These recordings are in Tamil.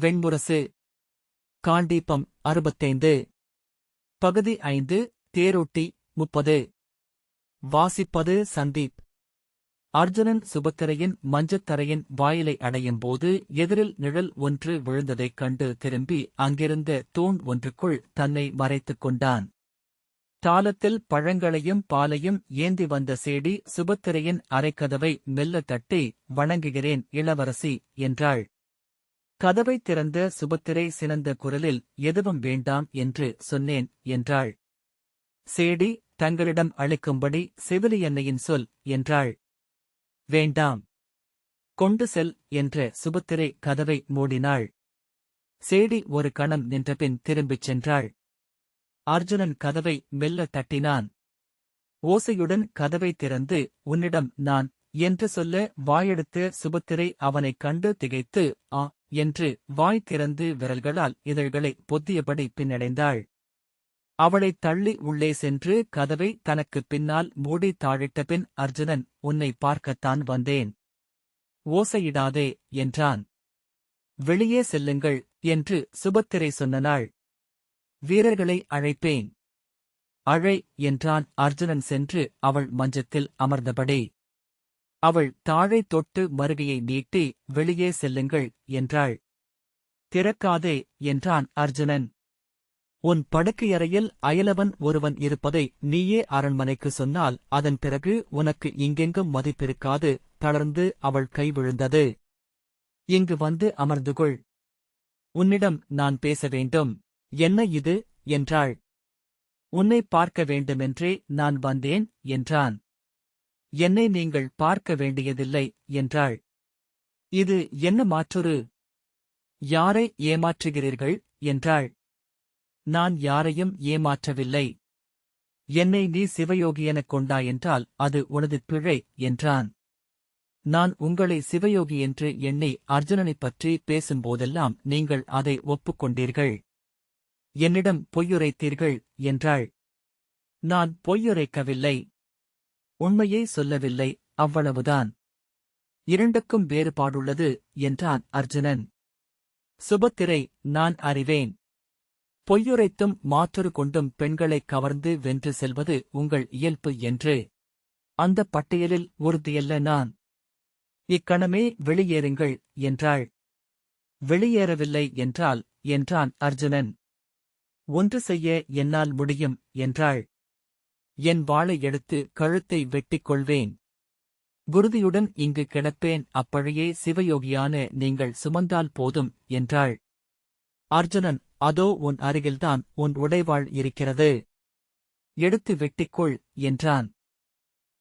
வெண்முரசு. காண்டீபம் அறுபத்தைந்து. பகுதி ஐந்து தேரோட்டி முப்பது. வாசிப்பது சந்தீப். அர்ஜுனன் சுபத்திரையின் மஞ்சத்தரையின் வாயிலை அடையும் போது எதிரில் நிழல் ஒன்று விழுந்ததைக் கண்டு திரும்பி அங்கிருந்த தூண் ஒன்றுக்குள் தன்னை மறைத்துக் கொண்டான். தாளத்தில் பழங்களையும் பாலையும் ஏந்தி வந்த சேடி சுபத்திரையின் அரைக்கதவை மெல்ல தட்டி வணங்குகிறேன் இளவரசி என்றாள். கதவை திறந்த சுபத்திரை சினந்த குரலில் எதுவும் வேண்டாம் என்று சொன்னேன் என்றாள். சேடி தங்களிடம் அளிக்கும்படி செவிலியன்னையின் சொல் என்றாள். வேண்டாம். கொண்டு செல் என்ற சுபத்திரை கதவை மூடினாள். சேடி ஒரு கணம் நின்றபின் திரும்பிச் சென்றாள். அர்ஜுனன் கதவை மெல்ல தட்டினான். ஓசையுடன் கதவை திறந்து உன்னிடம் நான் என்று சொல்ல வாயெடுத்த சுபத்திரை அவனைக் கண்டு திகைத்து ஆ என்று வாய் திறந்து விரல்களால் இதழ்களை பொத்தியபடி பின்னடைந்தாள். அவளைத் தள்ளி உள்ளே சென்று கதவை தனக்குப் பின்னால் மூடி தாழிட்டபின் அர்ஜுனன் உன்னை பார்க்கத்தான் வந்தேன். ஓசையிடாதே என்றான். வெளியே செல்லுங்கள் என்று சுபத்திரை சொன்னனாள். வீரர்களை அழைப்பேன். அழை என்றான் அர்ஜுனன் சென்று அவள் மஞ்சத்தில் அமர்ந்தபடி. அவள் தாழை தொட்டு மருகையை நீட்டி வெளியே செல்லுங்கள் என்றாள். திறக்காதே என்றான் அர்ஜுனன். உன் படுக்கையறையில் அயலவன் ஒருவன் இருப்பதை நீயே அரண்மனைக்கு சொன்னால் அதன் பிறகு உனக்கு இங்கெங்கும் மதிப்பிருக்காது தளர்ந்து அவள் கை விழுந்தது. இங்கு வந்து அமர்ந்துகொள். உன்னிடம் நான் பேச வேண்டும். என்ன இது? என்றாள். உன்னை பார்க்க வேண்டுமென்றே நான் வந்தேன் என்றான். என்னை நீங்கள் பார்க்க வேண்டியதில்லை என்றாள். இது என்ன மாற்றொரு? யாரை ஏமாற்றுகிறீர்கள்? என்றாள். நான் யாரையும் ஏமாற்றவில்லை. என்னை நீ சிவயோகியெனக் கொண்டாயென்றால் அது உனது பிழை என்றான். நான் உங்களை சிவயோகி என்று எண்ணி அர்ஜுனனைப் பற்றி பேசும்போதெல்லாம் நீங்கள் அதை ஒப்புக்கொண்டீர்கள். என்னிடம் பொய்யுரைத்தீர்கள் என்றாள். நான் பொய்யுரைக்கவில்லை. உண்மையை சொல்லவில்லை அவ்வளவுதான். இரண்டுக்கும் வேறுபாடுள்ளது என்றான் அர்ஜுனன். சுபத்திரை நான் அறிவேன். பொய்யுரைத்தும் மாற்றொரு கொண்டும் பெண்களைக் கவர்ந்து வென்று செல்வது உங்கள் இயல்பு என்று. அந்த பட்டியலில் உறுதியல்ல நான். இக்கணமே வெளியேறுங்கள் என்றாள். வெளியேறவில்லை என்றால் என்றான் அர்ஜுனன். ஒன்று செய்ய என்னால் முடியும் என்றாள். என் வாளை எடுத்து கழுத்தை வெட்டிக் கொள்வேன் குருதியுடன் இங்கு கிடப்பேன். அப்பழையே சிவயோகியான நீங்கள் சுமந்தால் போதும் என்றாள். அர்ஜுனன் அதோ உன் அருகில்தான் உன் உடைவாள் இருக்கிறது. எடுத்து வெட்டிக்கொள் என்றான்.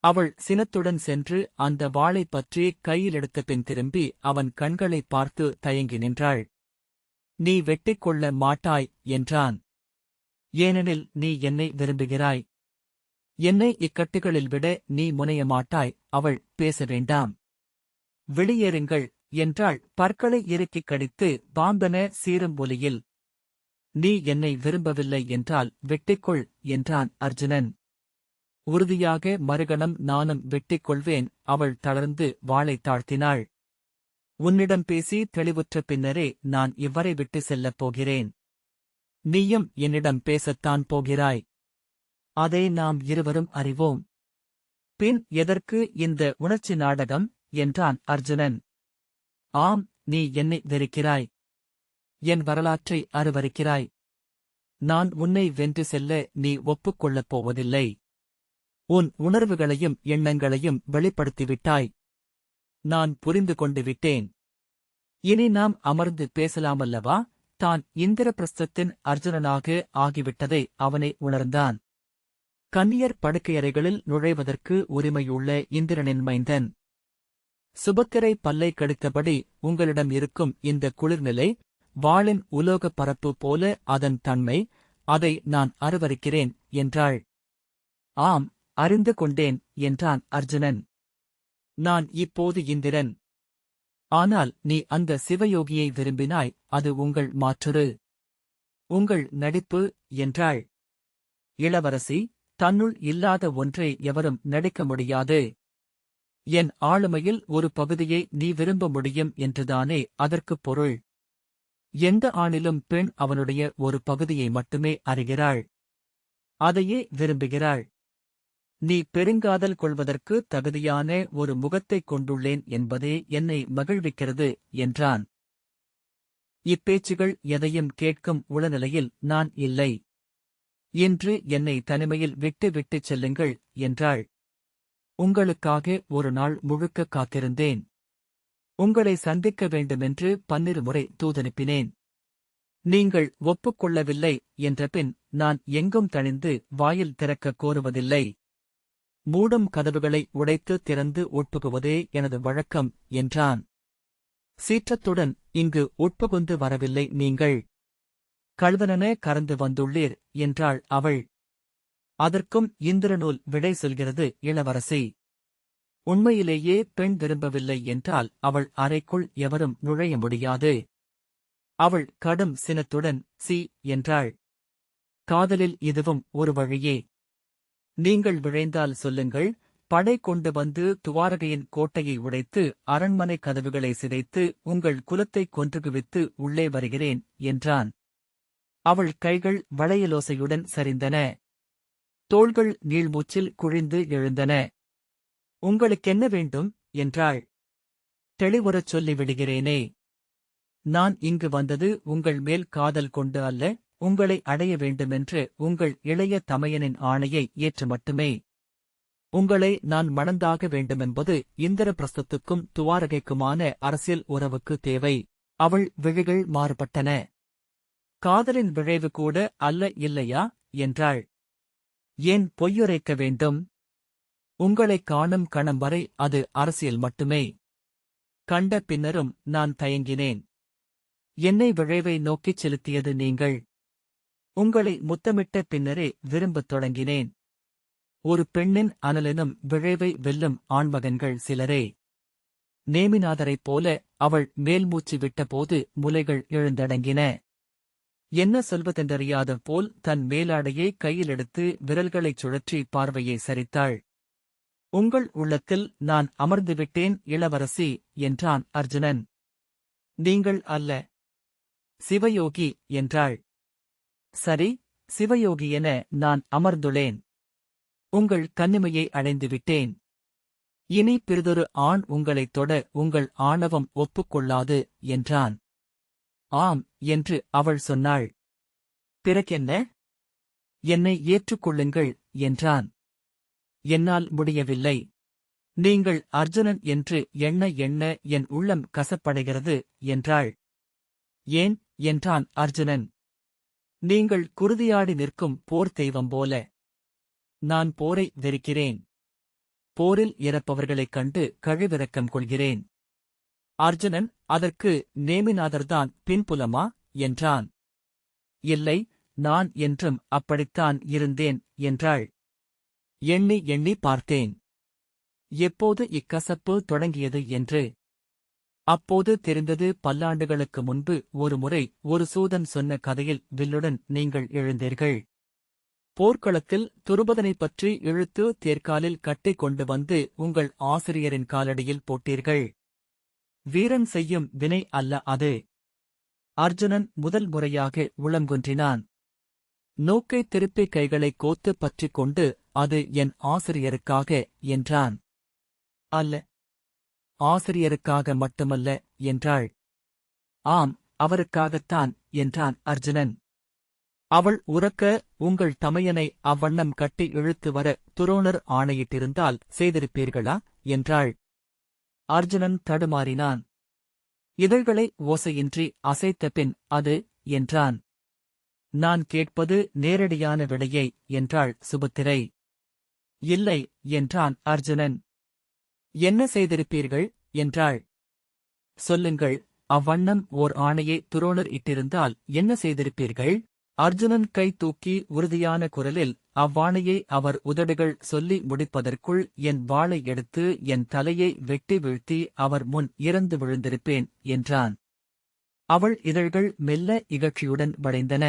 அவள் சினத்துடன் சென்று அந்த வாளைப் பற்றி கையில் எடுத்த பின் திரும்பி அவன் கண்களைப் பார்த்து தயங்கி நின்றாள். நீ வெட்டிக்கொள்ள மாட்டாய் என்றான். ஏனெனில் நீ என்னை விரும்புகிறாய். என்னை இக்கட்டுகளில் விட நீ முனைய மாட்டாய் அவள் பேச வேண்டாம். வெளியேறுங்கள் என்றாள் பற்களை இறுக்கிக் கடித்து பாம்பென சீரும் ஒலியில். நீ என்னை விரும்பவில்லை என்றால் வெட்டிக்கொள் என்றான் அர்ஜுனன். உறுதியாக மறுகணம் நானும் வெட்டிக்கொள்வேன் அவள் தளர்ந்து வாளை தாழ்த்தினாள். உன்னிடம் பேசி தெளிவுற்ற பின்னரே நான் இவ்வரை விட்டு செல்லப் போகிறேன். நீயும் என்னிடம் பேசத்தான் போகிறாய். அதை நாம் இருவரும் அறிவோம். பின் எதற்கு இந்த உணர்ச்சி நாடகம்? என்றான் அர்ஜுனன். ஆம் நீ என்னை வெறுக்கிறாய். என் வரலாற்றை அருவருக்கிறாய். நான் உன்னை வென்று செல்ல நீ ஒப்புக்கொள்ளப் போவதில்லை. உன் உணர்வுகளையும் எண்ணங்களையும் வெளிப்படுத்திவிட்டாய். நான் புரிந்து கொண்டு விட்டேன். இனி நாம் அமர்ந்து பேசலாமல்லவா? தான் இந்திரபிரஸ்தத்தின் அர்ஜுனனாக ஆகிவிட்டதை அவனை உணர்ந்தான். கன்னியர் படுக்கையறைகளில் நுழைவதற்கு உரிமையுள்ள இந்திரனின் மைந்தன். சுபத்திரை பல்லை கடுத்தபடி உங்களிடம் இருக்கும் இந்த குளிர்நிலை வாளின் உலோகப் பரப்பு போல அதன் தன்மை அதை நான் அருவருக்கிறேன் என்றாள். ஆம் அறிந்து கொண்டேன் என்றான் அர்ஜுனன். நான் இப்போது இந்திரன். ஆனால் நீ அந்த சிவயோகியை விரும்பினாய் அது உங்கள் மாற்றுரு. உங்கள் நடிப்பு என்றாள். இளவரசி தன்னுள் இல்லாத ஒன்றை எவரும் நடிக்க முடியாது. என் ஆளுமையில் ஒரு பகுதியை நீ விரும்ப முடியும் என்றுதானே அதற்குப் பொருள். எந்த ஆணிலும் பெண் அவனுடைய ஒரு பகுதியை மட்டுமே அறிகிறாள். அதையே விரும்புகிறாள். நீ பெருங்காதல் கொள்வதற்கு தகுதியான ஒரு முகத்தைக் கொண்டுள்ளேன் என்பதே என்னை மகிழ்விக்கிறது என்றான். இப்பேச்சுகள் எதையும் கேட்கும் உளநிலையில் நான் இல்லை. இன்று என்னை தனிமையில் விட்டு விட்டுச் செல்லுங்கள் என்றாள். உங்களுக்காக ஒரு நாள் முழுக்க காத்திருந்தேன். உங்களை சந்திக்க வேண்டுமென்று பன்னிரு முறை தூதனுப்பினேன். நீங்கள் ஒப்புக்கொள்ளவில்லை என்றபின் நான் எங்கும் தணிந்து வாயில் திறக்கக் கோருவதில்லை. மூடும் கதவுகளை உடைத்து திறந்து உட்புகுவதே எனது வழக்கம் என்றான். சீற்றத்துடன் இங்கு உட்புகுந்து வரவில்லை நீங்கள். கழுவனென கறந்து வந்துள்ளீர் என்றாள் அவள். அதற்கும் இந்திரநூல் விடை சொல்கிறது இளவரசி. உண்மையிலேயே பெண் விரும்பவில்லை என்றால் அவள் அறைக்குள் எவரும் நுழைய முடியாது. அவள் கடும் சினத்துடன் சி என்றாள். காதலில் இதுவும் ஒரு வழியே. நீங்கள் விழைந்தால் சொல்லுங்கள். படை கொண்டு வந்து துவாரகையின் கோட்டையை உடைத்து அரண்மனை கதவுகளை சிதைத்து உங்கள் குலத்தைக் கொன்றுகுவித்து உள்ளே வருகிறேன் என்றான். அவள் கைகள் வளையலோசையுடன் சரிந்தன. தோள்கள் நீள்மூச்சில் குழிந்து எழுந்தன. உங்களுக்கென்ன வேண்டும்? என்றாள். தெளிவுறச் சொல்லி விடுகிறேனே. நான் இங்கு வந்தது உங்கள் மேல் காதல் கொண்டு அல்ல உங்களை அடைய வேண்டுமென்று உங்கள் இளைய தமையனின் ஆணையை ஏற்று மட்டுமே. உங்களை நான் மணந்தாக வேண்டுமென்பது இந்திரபிரஸ்தத்துக்கும் துவாரகைக்குமான அரசியல் உறவுக்கு தேவை. அவள் விழிகள் மாறுபட்டன. காதலின் விழைவு கூட அல்ல இல்லையா? என்றாள். ஏன் பொய்யுரைக்க வேண்டும்? உங்களைக் காணும் கணம் வரை அது அரசியல் மட்டுமே. கண்ட பின்னரும் நான் தயங்கினேன். என்னை விழைவை நோக்கிச் செலுத்தியது நீங்கள். உங்களை முத்தமிட்ட பின்னரே விரும்பத் தொடங்கினேன். ஒரு பெண்ணின் அனலினும் விழைவை வெல்லும் ஆண்மகன்கள் சிலரே. நேமிநாதரைப் போல அவள் மேல்மூச்சு விட்டபோது முலைகள் எழுந்தடங்கின. என்ன சொல்வதென்றறியாத போல் தன் மேலாடையை கையில் எடுத்து விரல்களைச் சுழற்றி பார்வையை சரித்தாள். உங்கள் உள்ளத்தில் நான் அமர்ந்துவிட்டேன் இளவரசி என்றான் அர்ஜுனன். நீங்கள் அல்ல சிவயோகி என்றாள். சரி சிவயோகி என நான் அமர்ந்துளேன் உங்கள் கண்ணிமையை அடைந்துவிட்டேன். இனி பிறிதொரு ஆண் உங்களைத் தொட உங்கள் ஆணவம் ஒப்புக்கொள்ளாது என்றான். ஆம் என்று அவள் சொன்னாள். பிறகென்ன? என்னை ஏற்றுக்கொள்ளுங்கள் என்றான். என்னால் முடியவில்லை. நீங்கள் அர்ஜுனன் என்று எண்ண எண்ண என் உள்ளம் கசப்படைகிறது என்றாள். ஏன்? என்றான் அர்ஜுனன். நீங்கள் குருதியாடி நிற்கும் போர் தெய்வம் போல. நான் போரை வெறுக்கிறேன். போரில் இறப்பவர்களைக் கண்டு கழிவிறக்கம் கொள்கிறேன். அர்ஜுனன் அதற்கு நேமிநாதர்தான் பின்புலமா என்றான். இல்லை நான் என்றும் அப்படித்தான் இருந்தேன் என்றாள். எண்ணி எண்ணி பார்த்தேன். எப்போது இக்கசப்பு தொடங்கியது என்று? அப்போது தெரிந்தது பல்லாண்டுகளுக்கு முன்பு ஒரு முறை ஒரு சூதன் சொன்ன கதையில் வில்லுடன் நீங்கள் எழுந்தீர்கள். போர்க்களத்தில் துருபதனைப் பற்றி இழுத்து தேர்காலில் கட்டிக் கொண்டு வந்து உங்கள் ஆசிரியரின் காலடியில் போட்டீர்கள். வீரன் செய்யும் வினை அல்ல அது. அர்ஜுனன் முதல் முறையாக உளங்குன்றினான் நோக்கை திருப்பி கைகளை கோத்து பற்றிக் கொண்டு அது என் ஆசிரியருக்காக என்றான். அல்ல. ஆசிரியருக்காக மட்டுமல்ல என்றாள். ஆம் அவருக்காகத்தான் என்றான் அர்ஜுனன். அவள் உறக்க உங்கள் தமையனை அவ்வண்ணம் கட்டி இழுத்து வர துரோணர் ஆணையிட்டிருந்தால் செய்திருப்பீர்களா? என்றாள். அர்ஜுனன் தடுமாறினான். இதழ்களை ஓசையின்றி அசைத்த பின் அது என்றான். நான் கேட்பது நேரடியான விடையை என்றாள் சுபத்திரை. இல்லை என்றான் அர்ஜுனன். என்ன செய்திருப்பீர்கள்? என்றாள். சொல்லுங்கள் அவ்வண்ணம் ஓர் ஆணையை துரோணர் இட்டிருந்தால் என்ன செய்திருப்பீர்கள்? அர்ஜுனன் கை தூக்கி உறுதியான குரலில் அவ்வாணையை அவர் உதடுகள் சொல்லி முடிப்பதற்குள் என் வாளை எடுத்து என் தலையை வெட்டி வீழ்த்தி அவர் முன் இறந்து விழுந்திருப்பேன் என்றான். அவள் இதழ்கள் மெல்ல இகழ்ச்சியுடன் வளைந்தன.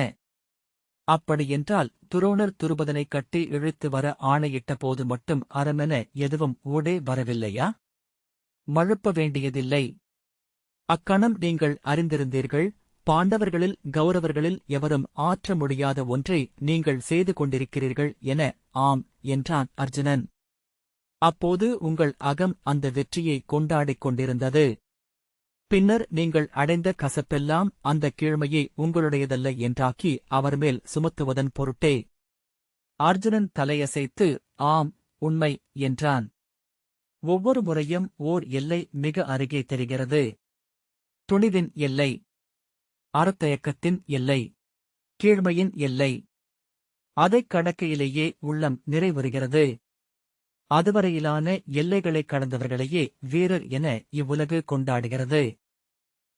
அப்படியென்றால் துரோணர் துருபதனை கட்டி இழுத்து வர ஆணையிட்ட போது மட்டும் அறமென எதுவும் ஊடே வரவில்லையா? மழுப்ப வேண்டியதில்லை. அக்கணம் நீங்கள் அறிந்திருந்தீர்கள் பாண்டவர்களில் கௌரவர்களில் எவரும் ஆற்ற முடியாத ஒன்றை நீங்கள் செய்து கொண்டிருக்கிறீர்கள் என ஆம் என்றான் அர்ஜுனன். அப்போது உங்கள் அகம் அந்த வெற்றியை கொண்டாடிக் கொண்டிருந்தது. பின்னர் நீங்கள் அடைந்த கசப்பெல்லாம் அந்த கீழ்மையை உங்களுடையதல்ல என்றாக்கி அவர் மேல் சுமத்துவதன் பொருட்டே. அர்ஜுனன் தலையசைத்து ஆம் உண்மை என்றான். ஒவ்வொரு முறையும் ஓர் எல்லை மிக அருகே தெரிகிறது. துணிவின் எல்லை அறத்தயக்கத்தின் எல்லை கீழ்மையின் எல்லை. அதைக் கடக்கையிலேயே உள்ளம் நிறைவுறுகிறது. அதுவரையிலான எல்லைகளைக் கடந்தவர்களையே வீரர் என இவ்வுலகு கொண்டாடுகிறது.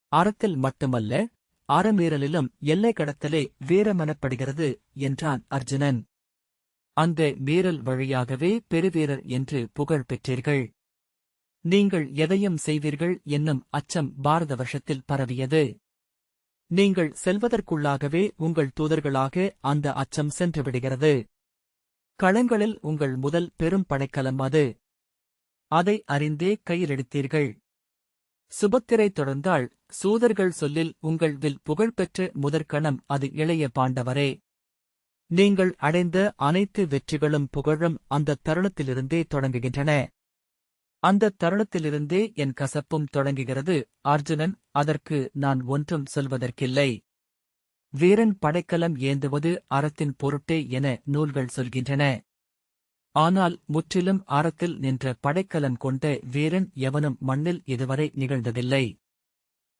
அறத்தில் மட்டுமல்ல அறமீறலிலும் எல்லை கடத்தலே வீரமெனப்படுகிறது என்றான் அர்ஜுனன். அந்த மீறல் வழியாகவே பெருவீரர் என்று புகழ் பெற்றீர்கள். நீங்கள் எதையும் செய்வீர்கள் என்னும் அச்சம் பாரத வருஷத்தில் பரவியது. நீங்கள் செல்வதற்குள்ளாகவே உங்கள் தூதர்களாக அந்த அச்சம் சென்றுவிடுகிறது. களங்களில் உங்கள் முதல் பெரும் படைக்கலம் அது. அதை அறிந்தே கையிலெடுத்தீர்கள் சுபத்திரை தொடர்ந்தால் சூதர்கள் சொல்லில் உங்கள் வில் புகழ்பெற்ற முதற்கணம் அது இளைய பாண்டவரே. நீங்கள் அடைந்த அனைத்து வெற்றிகளும் புகழும் அந்த தருணத்திலிருந்தே தொடங்குகின்றன. அந்த தருணத்திலிருந்தே என் கசப்பும் தொடங்குகிறது. அர்ஜுனன் அதற்கு நான் ஒன்றும் சொல்வதற்கில்லை. வீரன் படைக்கலம் ஏந்துவது அறத்தின் பொருட்டே என நூல்கள் சொல்கின்றன. ஆனால் முற்றிலும் அறத்தில் நின்ற படைக்கலம் கொண்ட வீரன் எவனும் மண்ணில் இதுவரை நிகழ்ந்ததில்லை.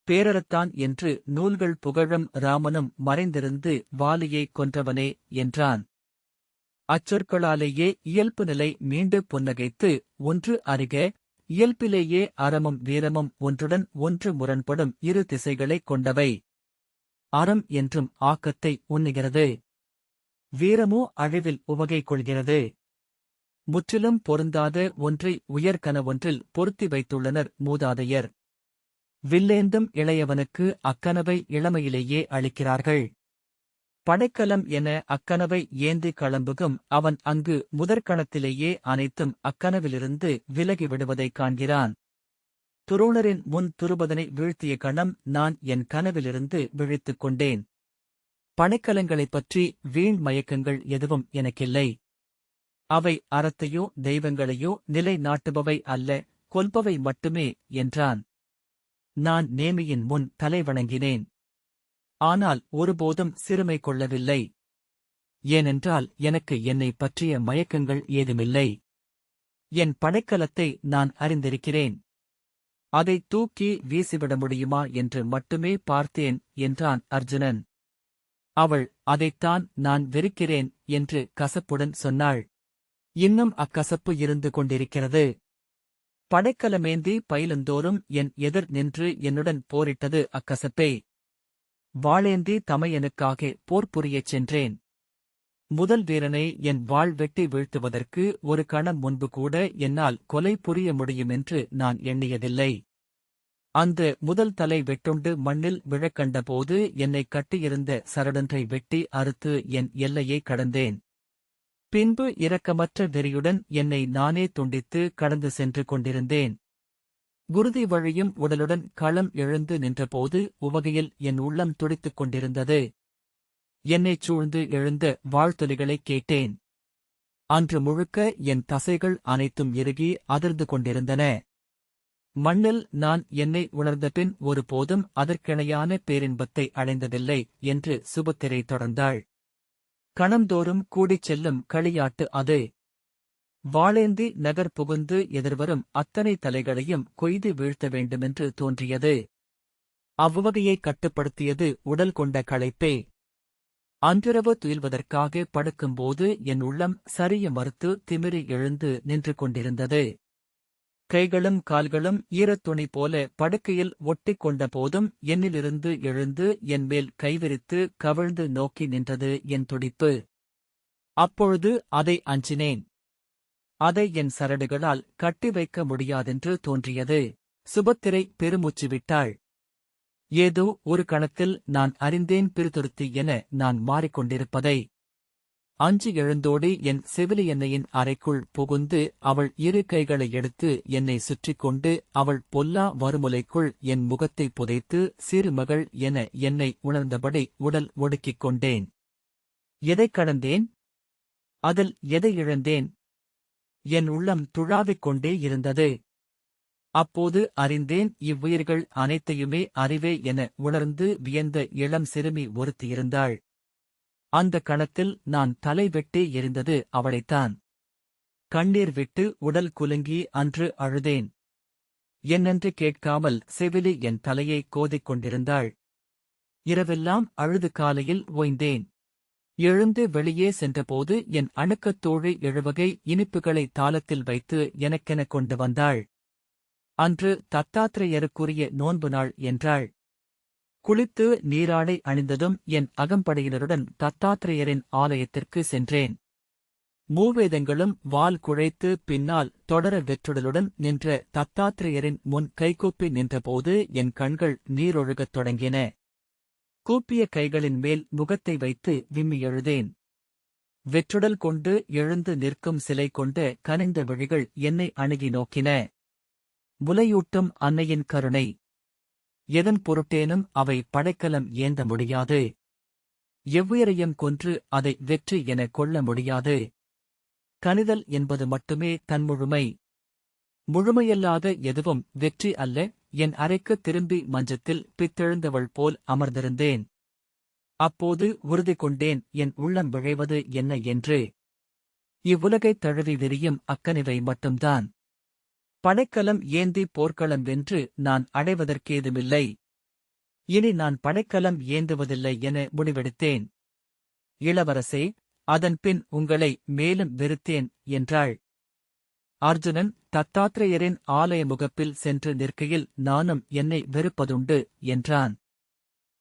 பேரறத்தான் என்று நூல்கள் புகழும் ராமனும் மறைந்திருந்து வாலியை கொன்றவனே என்றான். அச்சொற்களாலேயே இயல்பு நிலை மீண்டு புன்னகைத்து ஒன்று அறிக இயல்பிலேயே அறமும் வீரமும் ஒன்றுடன் ஒன்று முரண்படும் இரு திசைகளைக் கொண்டவை. அறம் என்றும் ஆக்கத்தை உண்ணுகிறது. வீரமோ அழிவில் உவகை கொள்கிறது. முற்றிலும் பொருந்தாத ஒன்றை உயர்கன ஒன்றில் பொருத்தி வைத்துள்ளனர் மூதாதையர். வில்லேந்தும் இளையவனுக்கு அக்கனவை இளமையிலேயே அளிக்கிறார்கள். படைக்கலம் என அக்கனவை ஏந்தி களம்புகும் அவன் அங்கு முதற்கணத்திலேயே அனைத்தும் அக்கனவிலிருந்து விலகி விடுவதைக் காண்கிறான். துரோணரின் முன் துருபதனை வீழ்த்திய கணம் நான் என் கனவிலிருந்து விழித்துக் கொண்டேன். படைக்கலங்களைப் பற்றி வீண் மயக்கங்கள் எதுவும் எனக்கில்லை. அவை அறத்தையோ தெய்வங்களையோ நிலை நாட்டுபவை அல்ல கொல்பவை மட்டுமே என்றான். நான் நேமியின் முன் தலை வணங்கினேன். ஆனால் ஒருபோதும் சிறுமை கொள்ளவில்லை. ஏனென்றால் எனக்கு என்னை பற்றிய மயக்கங்கள் ஏதுமில்லை. என் படைக்கலத்தை நான் அறிந்திருக்கிறேன். அதை தூக்கி வீசிவிட முடியுமா என்று மட்டுமே பார்த்தேன் என்றான் அர்ஜுனன். அவள் அதைத்தான் நான் வெறுக்கிறேன் என்று கசப்புடன் சொன்னாள். இன்னும் அக்கசப்பு இருந்து கொண்டிருக்கிறது. படைக்கலமேந்தி பயிலுந்தோறும் என் எதிர் நின்று என்னுடன் போரிட்டது அக்கசப்பே. வாளேந்தி தமையனுக்காக போர் புரியச் சென்றேன். முதல் வீரனை என் வாள் வெட்டி வீழ்த்துவதற்கு ஒரு கணம் முன்பு கூட என்னால் கொலை புரிய முடியுமென்று நான் எண்ணியதில்லை. அந்த முதல் தலை வெட்டுண்டு மண்ணில் விழக்கண்டபோது என்னை கட்டியிருந்த சரடன்றை வெட்டி அறுத்து என் எல்லையை கடந்தேன். பின்பு இரக்கமற்ற வெறியுடன் என்னை நானே துண்டித்து கடந்து சென்று கொண்டிருந்தேன். குருதி வழியும் உடலுடன் களம் எழுந்து நின்றபோது உவகையில் என் உள்ளம் துடித்துக் கொண்டிருந்தது. என்னைச் சூழ்ந்து எழுந்த வாழ்த்தொலிகளைக் கேட்டேன். அன்று முழுக்க என் தசைகள் அனைத்தும் இறுகி அதிர்ந்து கொண்டிருந்தன. மண்ணில் நான் என்னை உணர்ந்தபின் ஒருபோதும் அதற்கிணையான பேரின்பத்தை அடைந்ததில்லை என்று சுபத்திரை தொடர்ந்தாள். கணந்தோறும் கூடிச் செல்லும் களியாட்டு அது. வாளேந்தி நகர் புகுந்து எதிர்வரும் அத்தனை தலைகளையும் கொய்து வீழ்த்த வேண்டுமென்று தோன்றியது. அவ்வகையை கட்டுப்படுத்தியது உடல் கொண்ட களைப்பே. அன்றிரவு துயில்வதற்காக படுக்கும்போது என் உள்ளம் சரிய மறுத்து திமிரி எழுந்து நின்று கொண்டிருந்தது. கைகளும் கால்களும் ஈரத்துணி போல படுக்கையில் ஒட்டிக் கொண்ட போதும் என்னிலிருந்து எழுந்து என் மேல் கைவிரித்து கவிழ்ந்து நோக்கி நின்றது என் துடிப்பு. அப்பொழுது அதை அஞ்சினேன். அதை என் சரடுகளால் கட்டி வைக்க முடியாதென்று தோன்றியது. சுபத்திரை பெருமூச்சு விட்டாள் ஏதோ ஒரு கணத்தில் நான் அறிந்தேன் பிரிதுருத்தி என நான் மாறிக்கொண்டிருப்பதை. அஞ்சு எழுந்தோடி என் செவிலியன்னையின் அறைக்குள் புகுந்து அவள் இரு கைகளை எடுத்து என்னை சுற்றிக் கொண்டு அவள் பொல்லா வருமுலைக்குள் என் முகத்தை புதைத்து சிறுமகள் என என்னை உணர்ந்தபடி உடல் ஒடுக்கிக் கொண்டேன். எதைக் கடந்தேன்? அதில் எதை இழந்தேன்? என் உள்ளம் துழாவிக் கொண்டே இருந்தது. அப்போது அறிந்தேன் இவ்வுயிர்கள் அனைத்தையுமே அறிவே என உணர்ந்து வியந்த இளம் சிறுமி ஒருத்தியிருந்தாள் அந்த கணத்தில் நான் தலை வெட்டி எரிந்தது அவளைத்தான். கண்ணீர் விட்டு உடல் குலுங்கி அன்று அழுதேன். என்னென்று கேட்காமல் செவிலி என் தலையை கோதிக் கொண்டிருந்தாள். இரவெல்லாம் அழுது காலையில் ஓய்ந்தேன். எழுந்து வெளியே சென்றபோது என் அணுக்கத் தோழி எழுவகை இனிப்புகளை தாளத்தில் வைத்து எனக்கென கொண்டு வந்தாள். அன்று தத்தாத்திரையருக்குரிய நோன்பு நாள் என்றாள். குளித்து நீராடை அணிந்ததும் என் அகம்படையினருடன் தத்தாத்திரேயரின் ஆலயத்திற்கு சென்றேன். மூவேதங்களும் வால் குழைத்து பின்னால் தொடர வெற்றுடலுடன் நின்ற தத்தாத்திரேயரின் முன் கைகூப்பி நின்றபோது என் கண்கள் நீரொழுகத் தொடங்கின. கூப்பிய கைகளின் மேல் முகத்தை வைத்து விம்மி எழுதேன். வெற்றுடல் கொண்டு எழுந்து நிற்கும் சிலை கொண்ட கனிந்த விழிகள் என்னை அணுகி நோக்கின. முலையூட்டும் அன்னையின் கருணை. எதன் பொருட்டேனும் அவை படைக்கலம் ஏந்த முடியாது. எவ்வுயரையும் கொன்று அதை வெற்றி என கொள்ள முடியாது. கணிதல் என்பது மட்டுமே தன்முழுமை முழுமையல்லாத எதுவும் வெற்றி அல்ல என் அறைக்கு திரும்பி மஞ்சத்தில் பித்தெழுந்தவள் போல் அமர்ந்திருந்தேன். அப்போது உறுதி கொண்டேன் என் உள்ளம் விழைவது என்ன என்று. இவ்வுலகைத் தழுவி விரியும் அக்கனிவை மட்டும்தான். படைக்கலம் ஏந்தி போர்க்களம் வென்று நான் அடைவதற்கேதுமில்லை. இனி நான் படைக்கலம் ஏந்துவதில்லை என முடிவெடுத்தேன். இளவரசே அதன்பின் உங்களை மேலும் வெறுத்தேன் என்றாள். அர்ஜுனன் தத்தாத்திரேயரின் ஆலய முகப்பில் சென்று நிற்கையில் நானும் என்னை வெறுப்பதுண்டு என்றான்.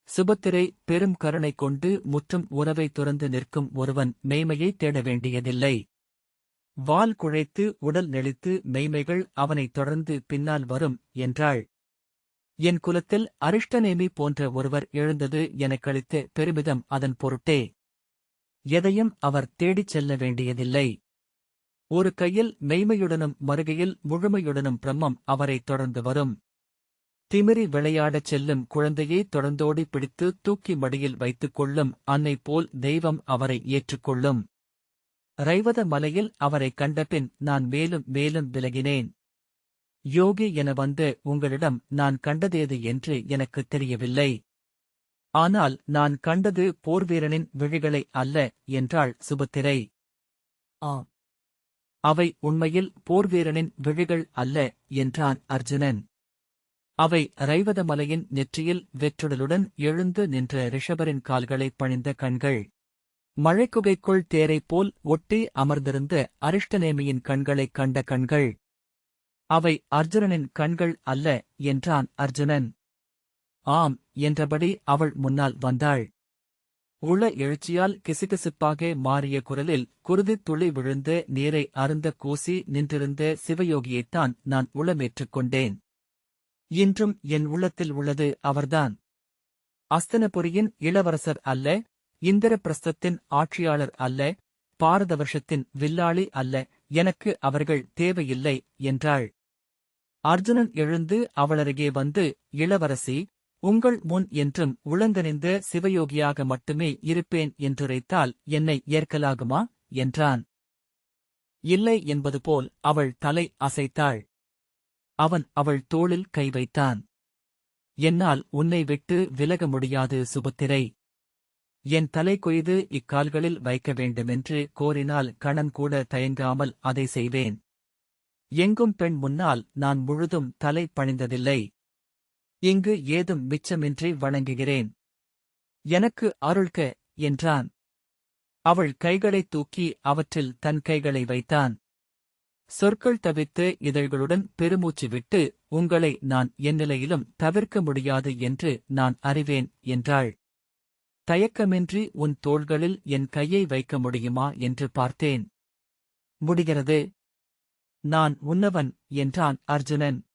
சுபத்திரை பெரும் கருணை கொண்டு முற்றும் உறவை துறந்து நிற்கும் ஒருவன் மெய்மையை தேட வேண்டியதில்லை. வால் குழைத்து உடல் நெளித்து மெய்மைகள் அவனைத் தொடர்ந்து பின்னால் வரும் என்றாள். என் குலத்தில் அரிஷ்டநேமி போன்ற ஒருவர் எழுந்தது எனக்களித்த பெருமிதம் அதன் பொருட்டே. எதையும் அவர் தேடிச் செல்ல வேண்டியதில்லை. ஒரு கையில் மெய்மையுடனும் மறுகையில் முழுமையுடனும் பிரம்மம் அவரைத் தொடர்ந்து வரும். திமிரி விளையாடச் செல்லும் குழந்தையை தொடர்ந்தோடி பிடித்து தூக்கி மடியில் வைத்துக் கொள்ளும் அன்னை போல் தெய்வம் அவரை ஏற்றுக்கொள்ளும். ரைவத மலையில் அவரை கண்டபின் நான் மேலும் மேலும் விலகினேன். யோகி என வந்து உங்களிடம் நான் கண்டதேது என்று எனக்குத் தெரியவில்லை. ஆனால் நான் கண்டது போர்வீரனின் விழிகளை அல்ல என்றாள் சுபத்திரை. ஆம். அவை உண்மையில் போர்வீரனின் விழிகள் அல்ல என்றான் அர்ஜுனன். அவை ரைவதமலையின் நெற்றியில் வெற்றுடலுடன் எழுந்து நின்ற ரிஷபரின் கால்களைப் பணிந்த கண்கள். மழைக்குகைக்குள் தேரைப் போல் ஒட்டி அமர்ந்திருந்த அரிஷ்டநேமியின் கண்களைக் கண்ட கண்கள். அவை அர்ஜுனனின் கண்கள் அல்ல என்றான் அர்ஜுனன். ஆம் என்றபடி அவள் முன்னால் வந்தாள். உள எழுச்சியால் கிசுகிசுப்பாக மாறிய குரலில் குருதித் துளி விழுந்த நீரை அருந்த கூசி நின்றிருந்த சிவயோகியைத்தான் நான் உளமேற்றுக் கொண்டேன். இன்றும் என் உள்ளத்தில் உள்ளது அவர்தான். அஸ்தனபுரியின் இளவரசர் அல்ல இந்திரபிரஸ்தத்தின் ஆட்சியாளர் அல்ல பாரதவர்ஷத்தின் வில்லாளி அல்ல எனக்கு அவர்கள் தேவையில்லை என்றாள். அர்ஜுனன் எழுந்து அவளருகே வந்து இளவரசி உங்கள் முன் என்றும் உளங்கனிந்த சிவயோகியாக மட்டுமே இருப்பேன் என்றுரைத்தால் என்னை ஏற்கலாகுமா? என்றான். இல்லை என்பது போல் அவள் தலை அசைத்தாள். அவன் அவள் தோளில் கை வைத்தான். என்னால் உன்னை விட்டு விலக முடியாது சுபத்திரை. என் தலை கொய்து இக்கால்களில் வைக்க வேண்டுமென்று கோரினால் கணன் கூட தயங்காமல் அதை செய்வேன். எங்கும் பெண் முன்னால் நான் முழுதும் தலை பணிந்ததில்லை. இங்கு ஏதும் மிச்சமின்றி வணங்குகிறேன். எனக்கு அருள்க என்றான். அவள் கைகளைத் தூக்கி அவற்றில் தன் கைகளை வைத்தான். சொற்கள் தவித்து இதழ்களுடன் பெருமூச்சு விட்டு உங்களை நான் என் நிலையிலும் தவிர்க்க முடியாது என்று நான் அறிவேன் என்றாள். தயக்கமின்றி உன் தோள்களில் என் கையை வைக்க முடியுமா என்று பார்த்தேன். முடிகிறது. நான் உன்னவன் என்றான் அர்ஜுனன்.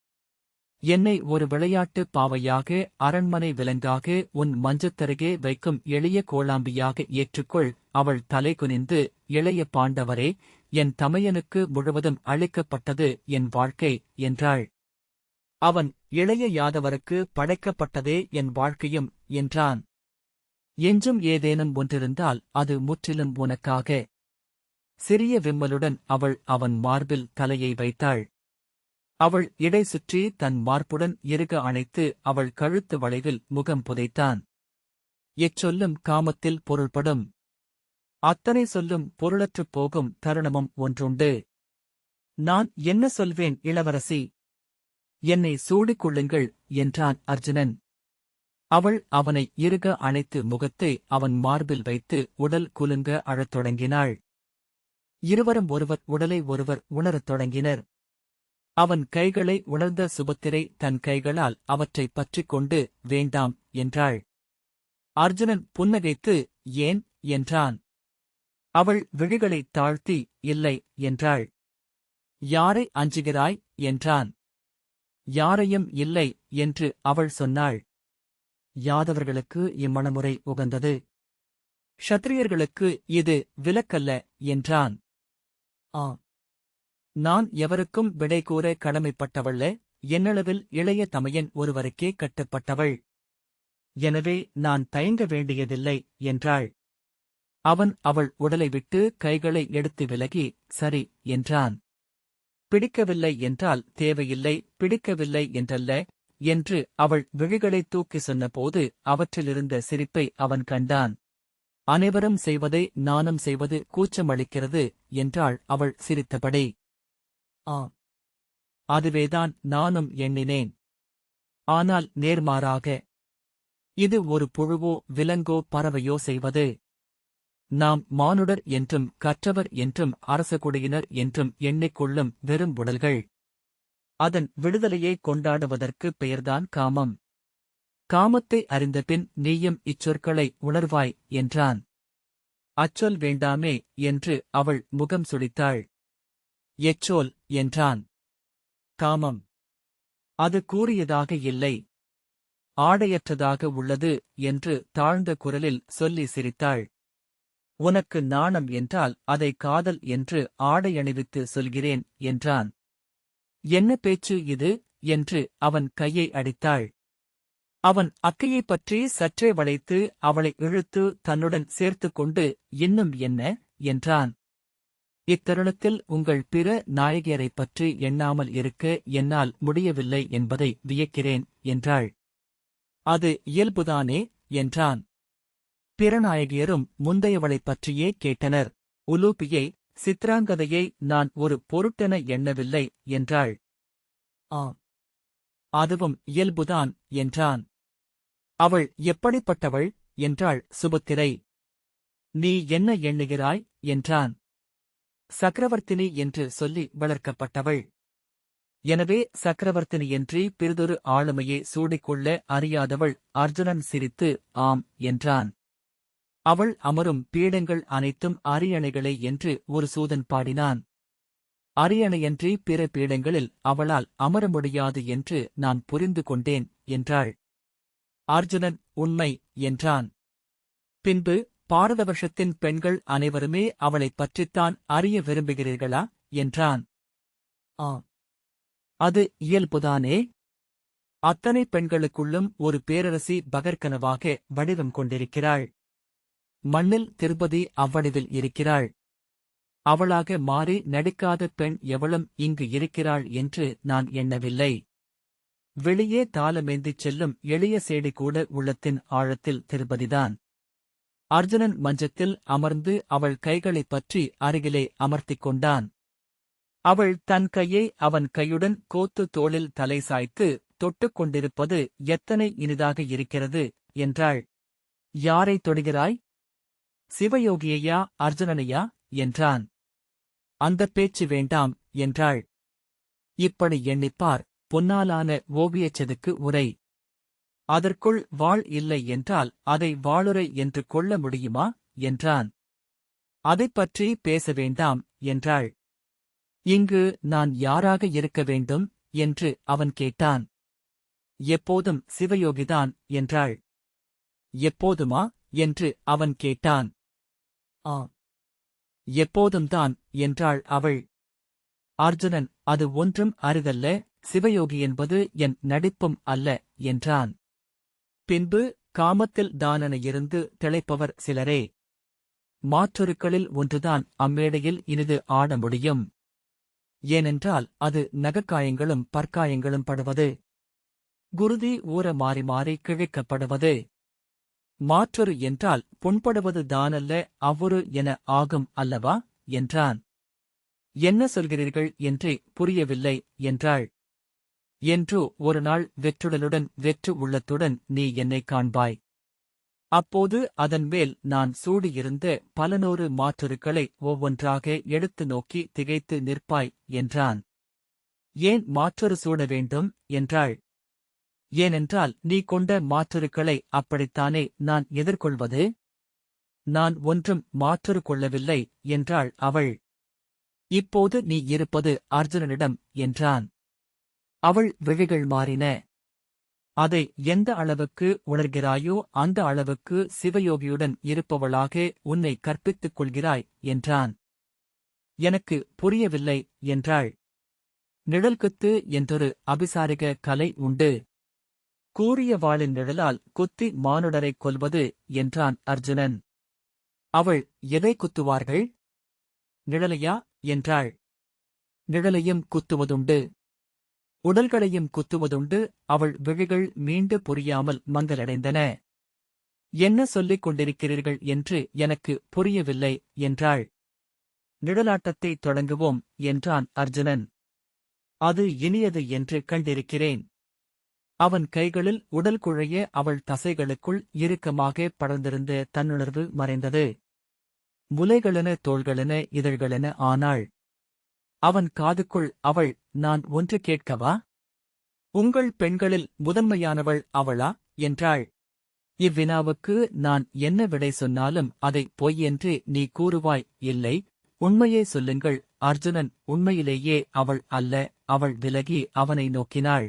என்னை ஒரு விளையாட்டு பாவையாக அரண்மனை விலங்காக உன் மஞ்சத்தருகே வைக்கும் எளிய கோளாம்பியாக ஏற்றுக்கொள். அவள் தலை குனிந்து இளைய பாண்டவரே என் தமையனுக்கு முழுவதும் அளிக்கப்பட்டது என் வாழ்க்கை என்றாள். அவன் இளைய யாதவருக்கு படைக்கப்பட்டதே என் வாழ்க்கையும் என்றான். எஞ்சும் ஏதேனும் ஒன்றிருந்தால் அது முற்றிலும் உனக்காக. சிறிய விம்மலுடன் அவள் அவன் மார்பில் தலையை வைத்தாள். அவள் இடை சுற்றி தன் மார்புடன் இறுக அணைத்து அவள் கழுத்து வளைவில் முகம் புதைத்தான். எச்சொல்லும் காமத்தில் பொருள்படும். அத்தனை சொல்லும் பொருளற்றுப் போகும் தருணமும் ஒன்றுண்டு. நான் என்ன சொல்வேன் இளவரசி? என்னை சூடிக் கொள்ளுங்கள் என்றான் அர்ஜுனன். அவள் அவனை இறுக அணைத்து முகத்தை அவன் மார்பில் வைத்து உடல் குலுங்க அழத் தொடங்கினாள். இருவரும் ஒருவர் உடலை ஒருவர் உணரத் தொடங்கினர். அவன் கைகளை உணர்ந்த சுபத்திரை தன் கைகளால் அவற்றைப் பற்றிக் கொண்டு வேண்டாம் என்றாள். அர்ஜுனன் புன்னகைத்து ஏன்? என்றான். அவள் விழிகளைத் தாழ்த்தி இல்லை என்றாள். யாரை அஞ்சுகிறாய்? என்றான். யாரையும் இல்லை என்று அவள் சொன்னாள். யாதவர்களுக்கு இம்மணமுறை உகந்தது. ஷத்திரியர்களுக்கு இது விலக்கல்ல என்றான். ஆ நான் எவருக்கும் விடை கூற கடமைப்பட்டவள்ல என்னளவில் இளைய தமையன் ஒருவருக்கே கட்டுப்பட்டவள். எனவே நான் தயங்க வேண்டியதில்லை என்றாள். அவன் அவள் உடலை விட்டு கைகளை எடுத்து விலகி சரி என்றான். பிடிக்கவில்லை என்றால் தேவையில்லை பிடிக்கவில்லை என்றல்ல என்று அவள் விழிகளை தூக்கி சொன்னபோது அவற்றிலிருந்த சிரிப்பை அவன் கண்டான். அனைவரும் செய்வதை நானும் செய்வது கூச்சமளிக்கிறது என்றாள் அவள் சிரித்தபடி. ஆம். அதுவேதான் நானும் எண்ணினேன். ஆனால் நேர்மாறாக இது ஒரு புழுவோ விலங்கோ பறவையோ செய்வது? நாம் மானுடர் என்றும் கற்றவர் என்றும் அரசகுடியினர் என்றும் எண்ணிக்கொள்ளும் வெறும் உடல்கள். அதன் விடுதலையை கொண்டாடுவதற்கு பெயர்தான் காமம். காமத்தை அறிந்தபின் நீயும் இச்சொற்களை உணர்வாய் என்றான். அச்சொல் வேண்டாமே என்று அவள் முகம் சுழித்தாள். எச்சோல் என்றான். காமம். அது கூறியதாக இல்லை. ஆடையற்றதாக உள்ளது என்று தாழ்ந்த குரலில் சொல்லி சிரித்தாள். உனக்கு நாணம் என்றால் அதை காதல் என்று ஆடையணிவித்து சொல்கிறேன் என்றான். என்ன பேச்சு இது என்று அவன் கையை அடித்தாள். அவன் அக்கையைப் பற்றி சற்றே வளைத்து அவளை இழுத்து தன்னுடன் சேர்த்துக் கொண்டு இன்னும் என்ன என்றான். இத்தருணத்தில் உங்கள் பிற நாயகியரைப் பற்றி எண்ணாமல் இருக்க என்னால் முடியவில்லை என்பதை வியக்கிறேன் என்றாள். அது இயல்புதானே என்றான். பிறநாயகியரும் முந்தையவளைப் பற்றியே கேட்டனர். உலூபியை சித்ராங்கதையை நான் ஒரு பொருட்டென எண்ணவில்லை என்றாள். ஆம். அதுவும் இயல்புதான் என்றான். அவள் எப்படிப்பட்டவள் என்றாள் சுபத்திரை. நீ என்ன எண்ணுகிறாய் என்றான். சக்கரவர்த்தினி என்று சொல்லி வளர்க்கப்பட்டவள். எனவே சக்கரவர்த்தினியன்றி பிறிதொரு ஆளுமையை சூடிக்கொள்ள அறியாதவள் அர்ஜுனன் சிரித்து ஆம் என்றான். அவள் அமரும் பீடங்கள் அனைத்தும் அரியணைகளே என்று ஒரு சூதன் பாடினான். அரியணையன்றி பிற பீடங்களில் அவளால் அமர முடியாது என்று நான் புரிந்து கொண்டேன் என்றாள். அர்ஜுனன் உண்மை என்றான். பின்பு பாரதவர்ஷத்தின் பெண்கள் அனைவருமே அவளைப் பற்றித்தான் அறிய விரும்புகிறீர்களா? என்றான். ஆ அது இயல்புதானே? அத்தனை பெண்களுக்குள்ளும் ஒரு பேரரசி பகற்கனவாக வடிவம் கொண்டிருக்கிறாள். மண்ணில் திருப்பதி அவ்வடிவில் இருக்கிறாள். அவளாக மாறி நடிக்காத பெண் எவளும் இங்கு இருக்கிறாள் என்று நான் எண்ணவில்லை. வெளியே தாளமேந்திச் செல்லும் எளிய சேடி கூட உள்ளத்தின் ஆழத்தில் திருப்பதிதான். அர்ஜுனன் மஞ்சத்தில் அமர்ந்து அவள் கைகளைப் பற்றி அருகிலே அமர்த்திக் கொண்டான். அவள் தன் கையை அவன் கையுடன் கோத்து தோளில் தலை சாய்த்து தொட்டுக் கொண்டிருப்பது எத்தனை இனிதாக இருக்கிறது? என்றாள். யாரை தொடுகிறாய்? சிவயோகியையா அர்ஜுனனையா? என்றான். அந்தப் பேச்சு வேண்டாம் என்றாள். இப்படி எண்ணிப்பார் பொன்னாலான ஓவியச் செதுக்கு உரை. அதற்குள் வாழ் இல்லை என்றால் அதை வாளுரை என்று கொள்ள முடியுமா? என்றான். அதைப் பற்றி பேச வேண்டாம் என்றாள். இங்கு நான் யாராக இருக்க வேண்டும்? என்று அவன் கேட்டான். எப்போதும் சிவயோகிதான் என்றாள். எப்போதுமா? என்று அவன் கேட்டான். ஆ எப்போதும்தான் என்றாள் அவள். அர்ஜுனன் அது ஒன்றும் அரிதல்ல சிவயோகி என்பது என் நடிப்பும் அல்ல என்றான். பின்பு காமத்தில் தானென இருந்து திளைப்பவர் சிலரே. மாற்றொருக்களில் ஒன்றுதான் அம்மேடையில் இனிது ஆட முடியும். ஏனென்றால் அது நகக்காயங்களும் பற்காயங்களும் படுவது. குருதி ஊற மாறி மாறி கிழிக்கப்படுவது. மாற்றொரு என்றால் புண்படுவது தானல்ல அவ்வொரு என ஆகும் அல்லவா? என்றான். என்ன சொல்கிறீர்கள் என்றே புரியவில்லை என்றாள். என்று ஒரு நாள் வெற்றுடலுடன் வெற்று உள்ளத்துடன் நீ என்னைக் காண்பாய். அப்போது அதன் மேல் நான் சூடியிருந்த பல நூறு மாற்றுருக்களை ஒவ்வொன்றாக எடுத்து நோக்கி திகைத்து நிற்பாய் என்றான். ஏன் மாற்றொரு சூட வேண்டும்? என்றாள். ஏனென்றால் நீ கொண்ட மாற்றுருக்களை அப்படித்தானே நான் எதிர்கொள்வது? நான் ஒன்றும் மாற்றொரு கொள்ளவில்லை என்றாள் அவள். இப்போது நீ இருப்பது அர்ஜுனனிடம் என்றான். அவள் விழிகள் மாறின. அதை எந்த அளவுக்கு உணர்கிறாயோ அந்த அளவுக்கு சிவயோகியுடன் இருப்பவளாக உன்னை கற்பித்துக் கொள்கிறாய் என்றான். எனக்கு புரியவில்லை என்றாள். நிழல்குத்து என்றொரு அபிசாரிக கலை உண்டு. கூறிய வாளின் நிழலால் குத்தி மானுடரைக் கொல்வது என்றான் அர்ஜுனன். அவள் எதை குத்துவார்கள்? நிழலையா? என்றாள். நிழலையும் குத்துவதுண்டு. உடல்களையும் குத்துவதுண்டு அவள் விழிகள் மீண்டு புரியாமல் மங்கலடைந்தன என்ன சொல்லிக் கொண்டிருக்கிறீர்கள் என்று எனக்கு புரியவில்லை என்றாள். நிழலாட்டத்தை தொடங்குவோம் என்றான் அர்ஜுனன். அது இனியது என்று கண்டிருக்கிறேன். அவன் கைகளில் உடல் குழைய அவள் தசைகளுக்குள் இறுக்கமாக படர்ந்திருந்த தன்னுணர்வு மறைந்தது. முலைகளென தோள்களென இதழ்களென ஆனாள். அவன் காதுக்குள் அவள் நான் ஒன்று கேட்கவா? உங்கள் பெண்களில் முதன்மையானவள் அவளா? என்றாள். இவ்வினாவுக்கு நான் என்ன விடை சொன்னாலும் அதை என்று நீ கூறுவாய் இல்லை. உண்மையே சொல்லுங்கள். அர்ஜுனன் உண்மையிலேயே அவள் அல்ல. அவள் விலகி அவனை நோக்கினாள்.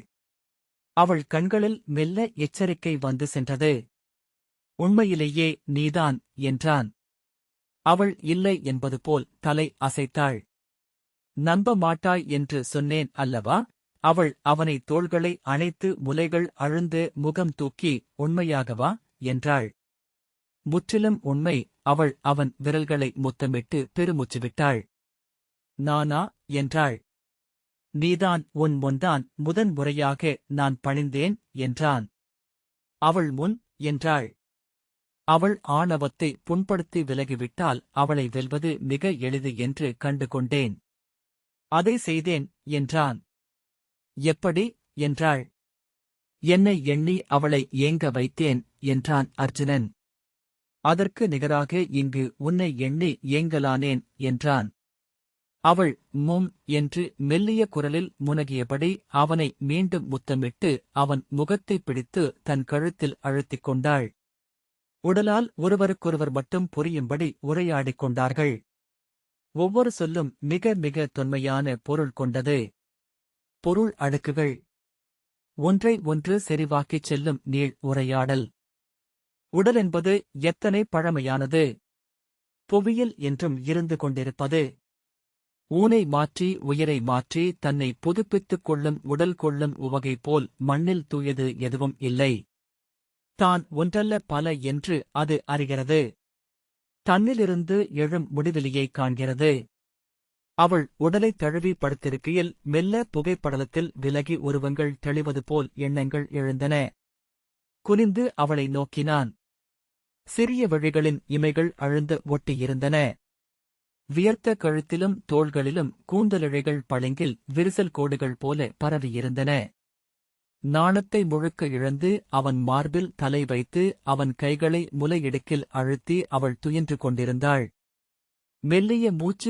அவள் கண்களில் மெல்ல எச்சரிக்கை வந்து சென்றது. உண்மையிலேயே நீதான் என்றான். அவள் இல்லை என்பது போல் தலை அசைத்தாள். நம்ப மாட்டாய் என்று சொன்னேன் அல்லவா? அவள் அவனை தோள்களை அணைத்து முலைகள் அழுந்து முகம் தூக்கி உண்மையாகவா? என்றாள். முற்றிலும் உண்மை. அவள் அவன் விரல்களை முத்தமிட்டு பெருமூச்சு விட்டாள் நானா? என்றாள். நீதான் உன் முன்தான் முதன் முறையாக நான் பணிந்தேன் என்றான். அவள் முன் என்றாள். அவள் ஆணவத்தை புண்படுத்தி விலகிவிட்டால் அவளை வெல்வது மிக எளிது என்று கண்டு கொண்டேன் அதை செய்தேன் என்றான். எப்படி? என்றாள். என்னை எண்ணி அவளை ஏங்க வைத்தேன் என்றான் அர்ஜுனன். அதற்கு நிகராக இங்கு உன்னை எண்ணி ஏங்கலானேன் என்றான். அவள் மும் என்று மெல்லிய குரலில் முனகியபடி அவனை மீண்டும் முத்தமிட்டு அவன் முகத்தைப் பிடித்து தன் கழுத்தில் அழுத்திக் கொண்டாள். உடலால் ஒருவருக்கொருவர் மட்டும் புரியும்படி உரையாடிக் கொண்டார்கள். ஒவ்வொரு சொல்லும் மிக மிக தொன்மையான பொருள் கொண்டது. பொருள் அடுக்குகள். ஒன்றை ஒன்று செறிவாக்கிச் செல்லும் நீள் உரையாடல். உடல் என்பது எத்தனை பழமையானது. புவியில் என்றும் இருந்து கொண்டிருப்பது. ஊனை மாற்றி உயிரை மாற்றி தன்னை புதுப்பித்துக் கொள்ளும் உடல் கொள்ளும் உவகை போல் மண்ணில் தூயது எதுவும் இல்லை. தான் ஒன்றல்ல பல என்று அது அறிகிறது. தன்னிலிருந்து எழும் முடிவெளியை காண்கிறது. அவள் உடலை தழுவி படுத்திருக்கையில் மெல்ல புகைப்படலத்தில் விலகி உருவங்கள் தெளிவது போல் எண்ணங்கள் எழுந்தன. குனிந்து அவளை நோக்கினான். சிறிய வழிகளின் இமைகள் அழுந்த ஒட்டியிருந்தன. வியர்த்த கழுத்திலும் தோள்களிலும் கூந்தலிழைகள் பளிங்கில் விரிசல் கோடுகள் போல பரவியிருந்தன. நாணத்தை முழுக்க இழந்து அவன் மார்பில் தலை வைத்து அவன் கைகளை முலையிடுக்கில் அழுத்தி அவள் துயின்று கொண்டிருந்தாள். மெல்லிய மூச்சு